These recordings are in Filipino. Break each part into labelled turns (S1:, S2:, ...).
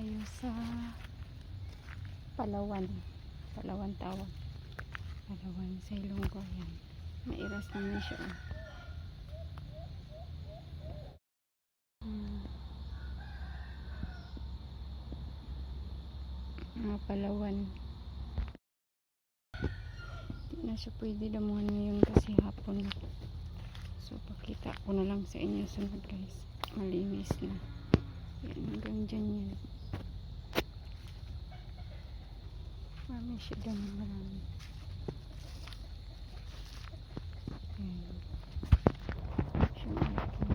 S1: tayo sa Palawan. Palawan tawag. Palawan sa Ilonggo. Yan. Mairas naman siya. oh. Hmm. Mga Palawan. Hindi na siya pwede damuhan ngayon kasi hapon na. So, pakita ko na lang sa inyo sunod guys. Malinis na. Yan, hanggang dyan yan. Marami siya dyan, marami. Yan. Siya malaki na.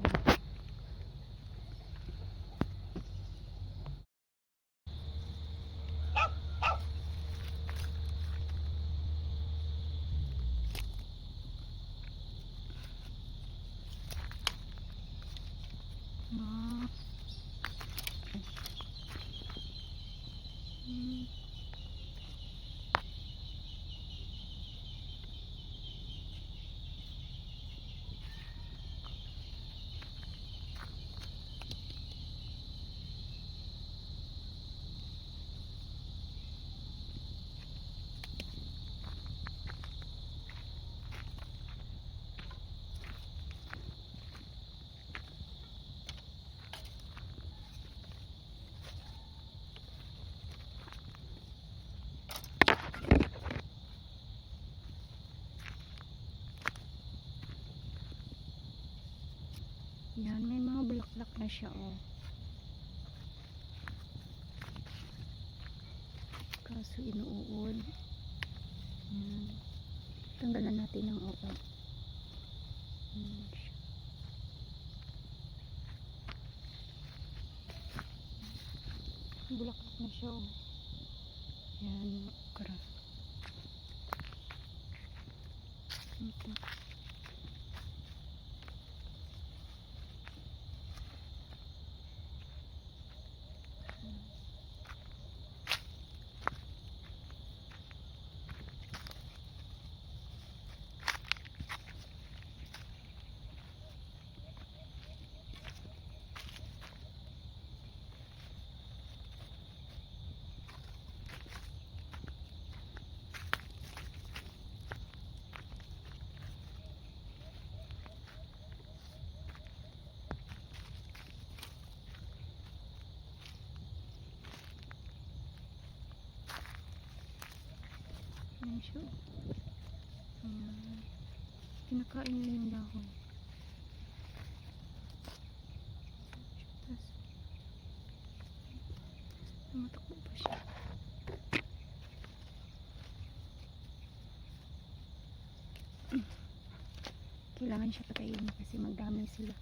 S1: Ah. Hmm. Yan, may mga bulaklak na siya, oh. Kaso inuuod. Yan. Tanggalan natin ng uod. Bulaklak na siya, oh. Yan, okra. Ito. Ayan siya. Ayan. Kinakain niya yung dahon. Tapos, tumatakbo pa siya. Kailangan siya patayin kasi magdami sila.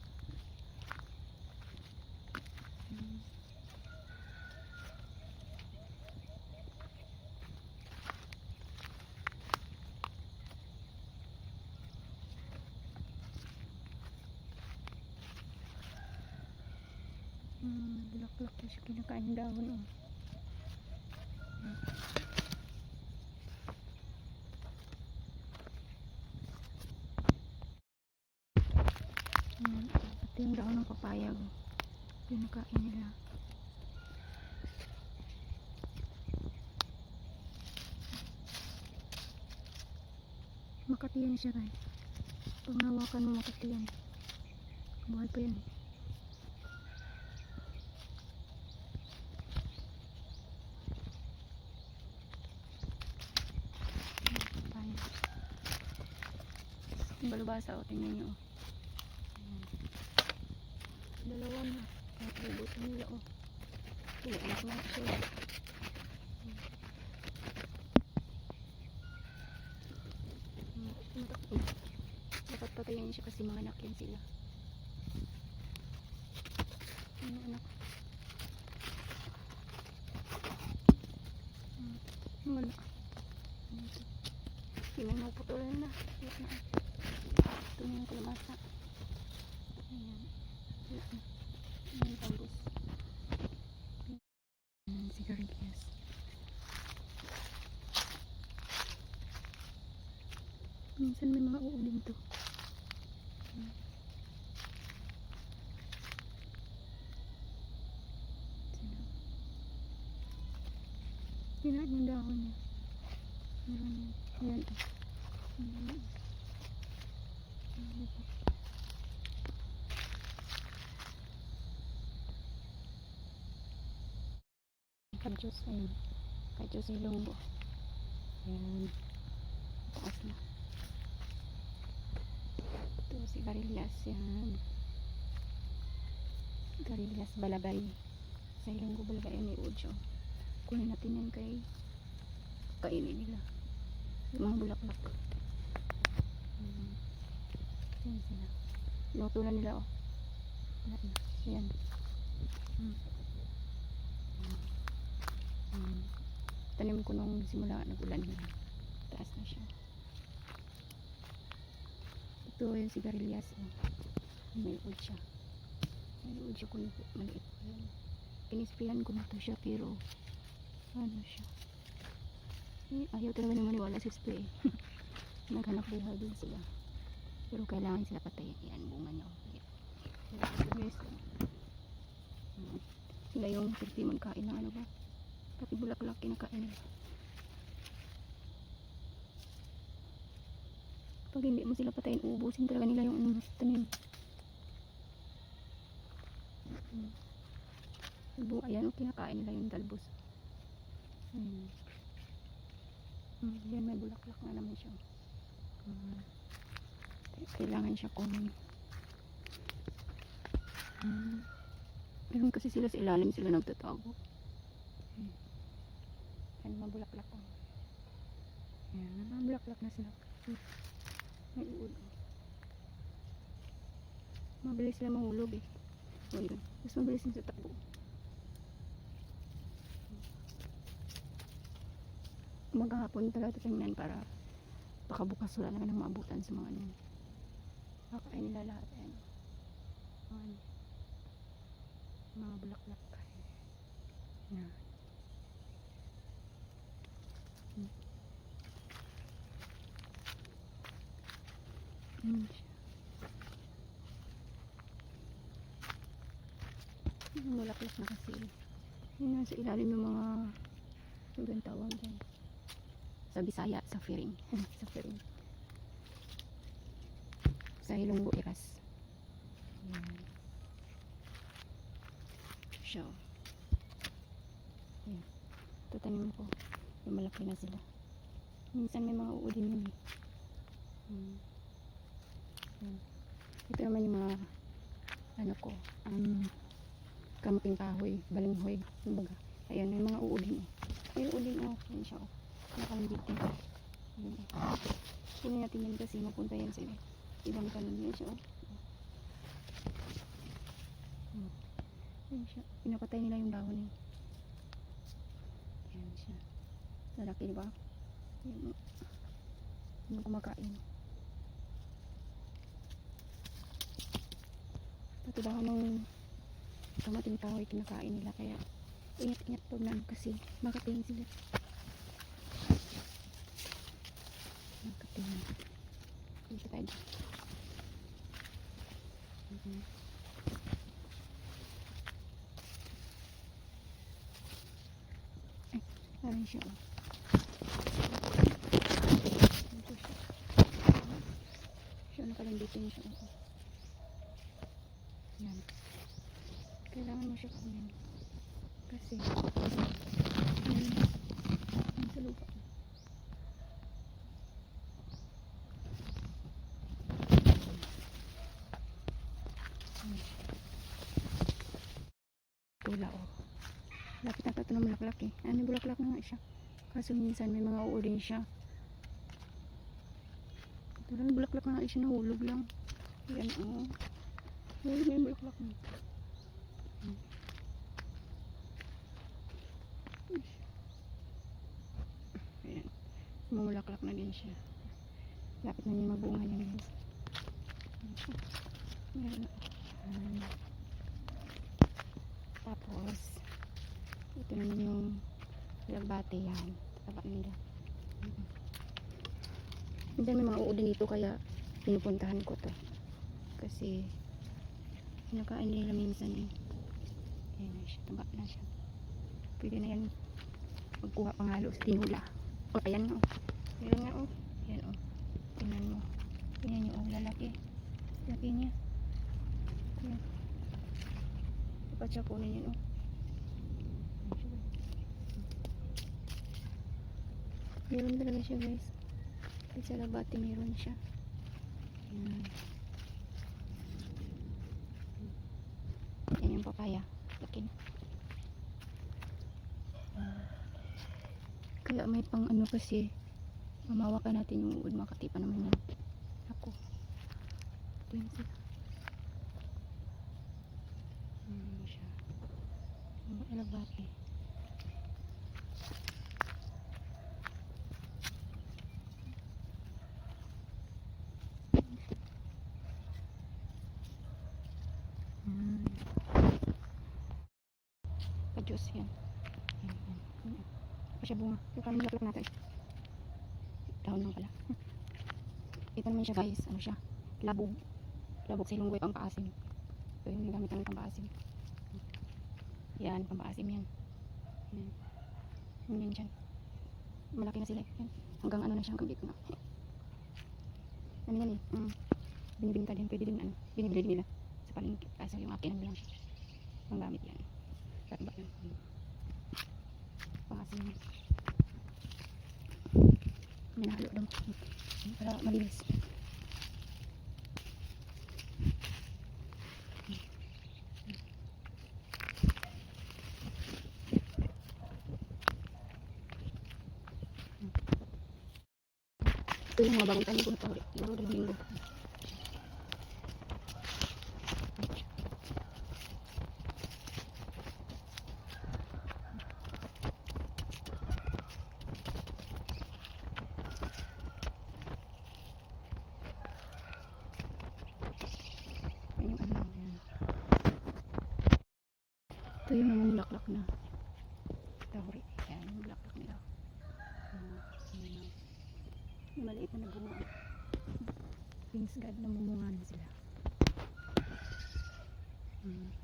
S1: Ayan. Hmm, bulaklak na siya kinakain dahon oh. Hmm, pati yung dahon ng papaya oh. Kinakain nila. Makati yan siya rin. Pag nawakan mo makati yan. Buhay pa yan. Papaya. Yung balubasa o tingnan nyo. oh. Dalawa na. Nakibutan nila o. Wala na. Hmm, tumatakbo. Dapat patayin siya kasi mga anak yan sila. Ano anak? Hmm, Wala. Pinanaputulan na. Wala na. Ito na yung kalamasa. Ayan. Wala na. Ayan, tambos. Ayan, sigarilyas. Minsan may mga uuling to. Ayan. Sino? Pinaan yung dahon niya. Meron yan. Ayan. Ayan. Kadyos, ayun. Kadyos ay lunggo. Ayan. Taas na. Ito si Garillas. Yan. Garillas Balabay. Sa ilonggo Balabay may udyo. Kunin natin yan kay kainin nila. Yung mga bulaklak. Hmm. Yan sila. Luto na nila oh. Wala na. Yan. Hmm. Hmm. Tanim ko nung simula nagulan na. Taas na siya. Ito yung sigarilyas. Oh. May uod siya. May uod siya kung maliit pa yan. Inisprayan ko na to siya pero ano siya. Eh, ayaw talaga naman maniwala sa spray. Naghanap buhay din sila. Pero kailangan sila patayin. Yan, bunga niya. Yan. Sila, yung pwede magkain ng ano ba? Pati bulaklak kinakain nila. Pag hindi mo sila patayin, uubusin talaga nila yung ano, tanim. Hmm. Bu ayan, kinakain nila yung talbos. Hmm. Hmm, may bulaklak na naman siya. Hmm. Kailangan siya kunin. Hmm. Meron kasi sila sa ilalim sila nagtatago. Hmm. Yan, mabulaklak ko. Yan, mabulaklak na sila. Hmm. May uod. Mabilis sila mahulog eh. O yun. Mas mabilis sila takbo. Maghapon talaga tingnan para pakabukas wala na nang maabutan sa mga ano. Kakain nila lahat yan. Ayan. Mga bulaklak. Yan. Hmm. Yan siya. Bulaklak na kasi. Yun nasa ilalim ng mga ba yung tawag dyan? Sa Bisaya, sa Firing. sa Firing. Sa Hilonggo Iras. Yan. Siya. oh. Yan. Ito tanim ko. Yung malaki na sila. Minsan may mga uudin yun eh. Ito naman yung mga ano ko, um, kamuting kahoy, balinghoy, kumbaga. Ayan, may mga uudin eh. May uudin oh, yan siya oh. Nakalambit din. Ayan. Kunin natin yan kasi mapunta yan sa ibang kanan yan siya oh. Hmm. Yan siya. Pinapatay nila yung dahon eh. Yan siya. Lalaki diba? Yan oh. Yung kumakain. Pati dahon ng kamating kahoy kinakain nila kaya ingat-ingat pag na kasi makatingin sila makatingin tayo Mhm. Ay parang siya oh. Ito siya siya nakalambitin siya oh. yan kailangan mo siya kunin kasi yan sa lupa Hmm. tula oh lapit na ito ng bulaklak eh ano bulaklak na nga siya kaso minsan may mga uulin siya ito lang bulaklak na nga siya nahulog lang yan oh hulog na yung bulaklak mo Ayan. Mamulaklak na din siya. Lapit na niya mabunga niya guys. Meron. Ayan. Tapos, ito naman yung lagbate yan. Taba nila. Minsan may mga uudin dito kaya pinupuntahan ko to. Kasi kinakain nila minsan eh. Ayan na siya. Taba na siya. Pwede na yan Magkuha pang halos. Tinula. O, ayan o. Meron nga o. Ayan o. Tingnan mo. Tingnan nyo o. Lalaki. Laki niya. Ayan. Dapat siya kunin yun o. Meron talaga siya guys. Kahit sa labati meron siya. Ayan. Yan yung papaya. Laki na. Kaya may pang ano kasi mamawakan natin yung uod makati pa naman yan. Ako. Ito yun sila. Ayan siya. Yung alabate. Pa-juice yan. Yan, siya bunga. Yung parang malaklak natin. Dahon lang pala. Ito naman siya guys. Ano siya? Labog. Labog sa ilonggoy pampaasim. Ito yung gamit namin pampaasim. Yan, pampaasim yan. Yan. Yan, yan dyan. Malaki na sila. eh. Yan. Hanggang ano na siya, hanggang dito na. Ano yan eh. Mm. Binibinta din. Pwede din ano. Binibili din nila sa palengke. Kaso yung akin lang lang. Ang gamit yan. Sarap ba yan? Mm. Pangasin yan. Minahalo daw. Mm. Para malinis. Ito yung mga bagong tayo ko na to. Siguro dalawang linggo. Yan yung ano yan. Ito yung mga bulaklak na. Tawri. Yan yung bulaklak nila. Yung maliit na nabunga. Thanks God na mumunga na sila. Hmm.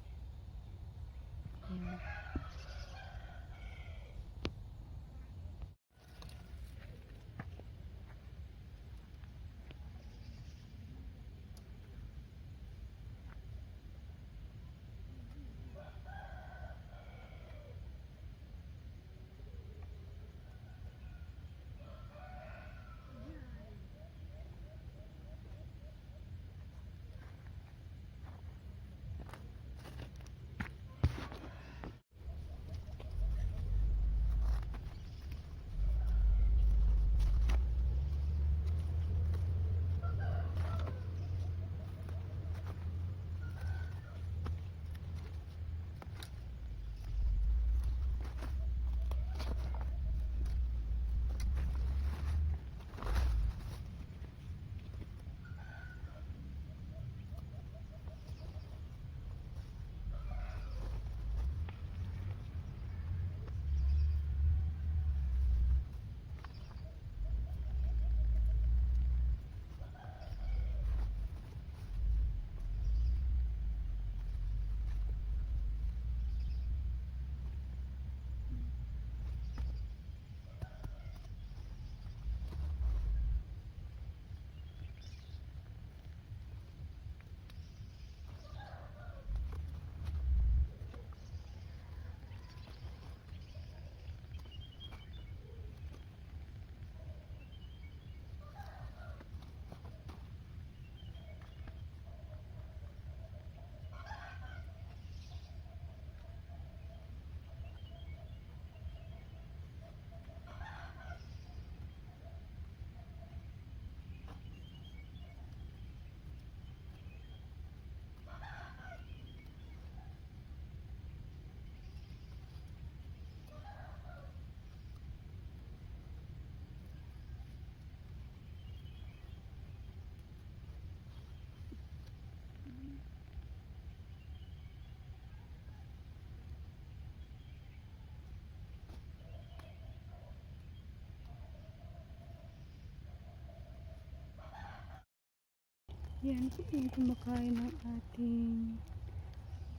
S1: Yan po yung kumakain ng ating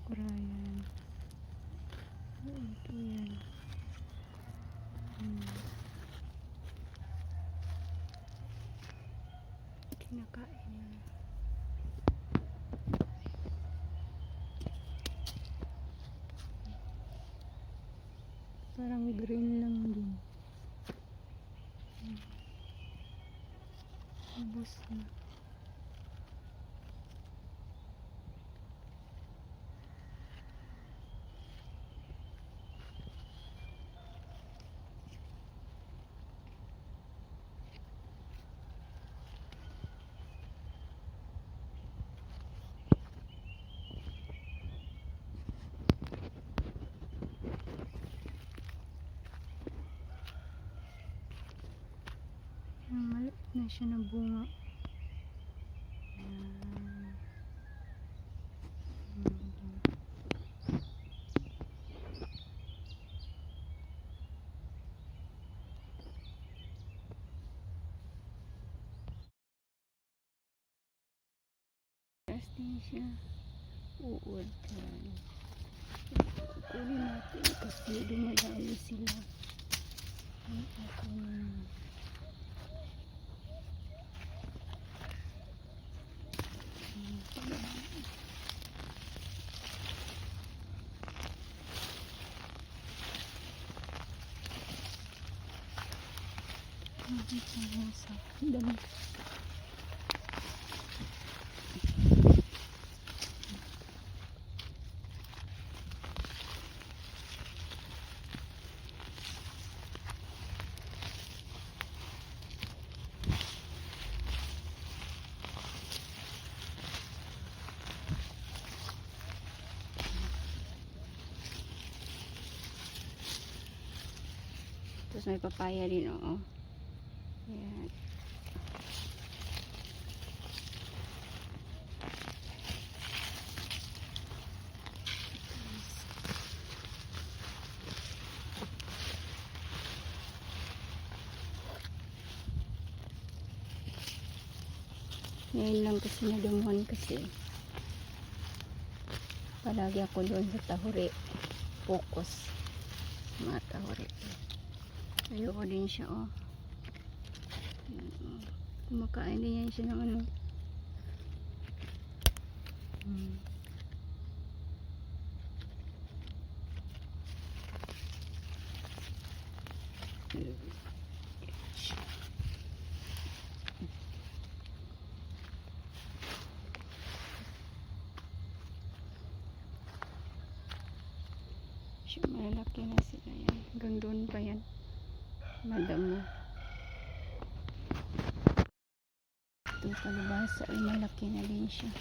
S1: kurayan. Oh, ito yan. Hmm. Kinakain niya. Parang green lang din. Hmm. Ubus na. Siya na bunga. Din siya. Uod yan. Kunin natin kasi dumadami sila. Ako na. Dami. Tapos may papaya din, oo. Ayan. Ngayon lang kasi nadumuhan kasi palagi ako doon sa tahuri focus mga tahuri ayoko din siya oh kumakain din yan siya ng ano hmm. Malalaki na sila yan. Hanggang doon pa yan. Madamo. Ito kalabasa ay malaki na din siya.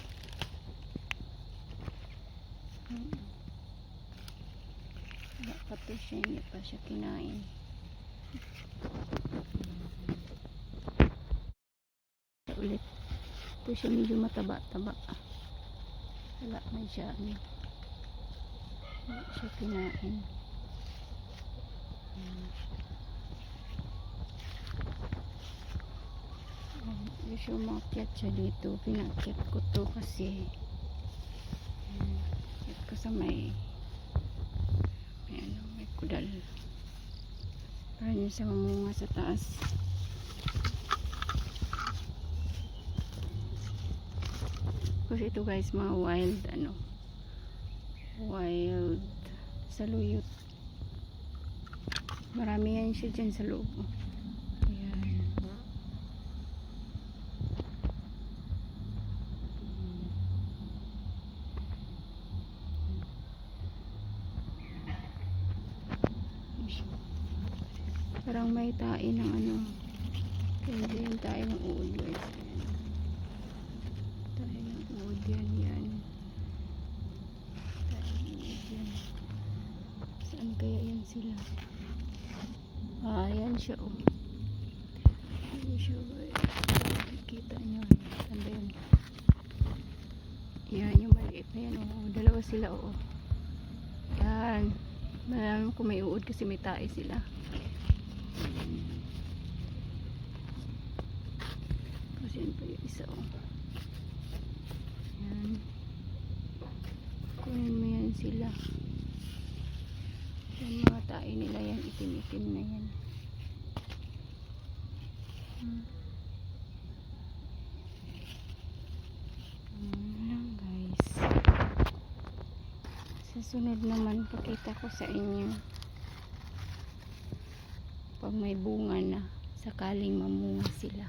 S1: Wala pa to siya, hindi pa siya kinain. Ulit. Ito siya medyo mataba-taba. Wala na siya. Ano. Hindi siya kinain. Hmm. Hindi siya umakyat siya dito. Pinakyat ko to kasi hmm, akyat ko sa may may ano, may kudal. Para niya sa mamunga sa taas. Kasi ito guys, mga wild ano, wild saluyot marami yan siya dyan sa loob oh. ayan parang may tae ng ano hindi yung tae ng uod guys tae ng uod yan yan Ayan. Saan kaya yan sila? Ah, yan siya oh. Yan siya guys. Nakikita nyo. Saan ba yun? Yan, yung maliit na yan oh. Dalawa sila oh. Yan. Malaman ko may uod kasi may tae sila. isa o. Ayan. Kunin mo yan sila. Yan mga tae nila yan. Itim-itim na yan. Hmm. Ayan guys. Sa sunod naman, pakita ko sa inyo. Pag may bunga na, sakaling mamunga sila.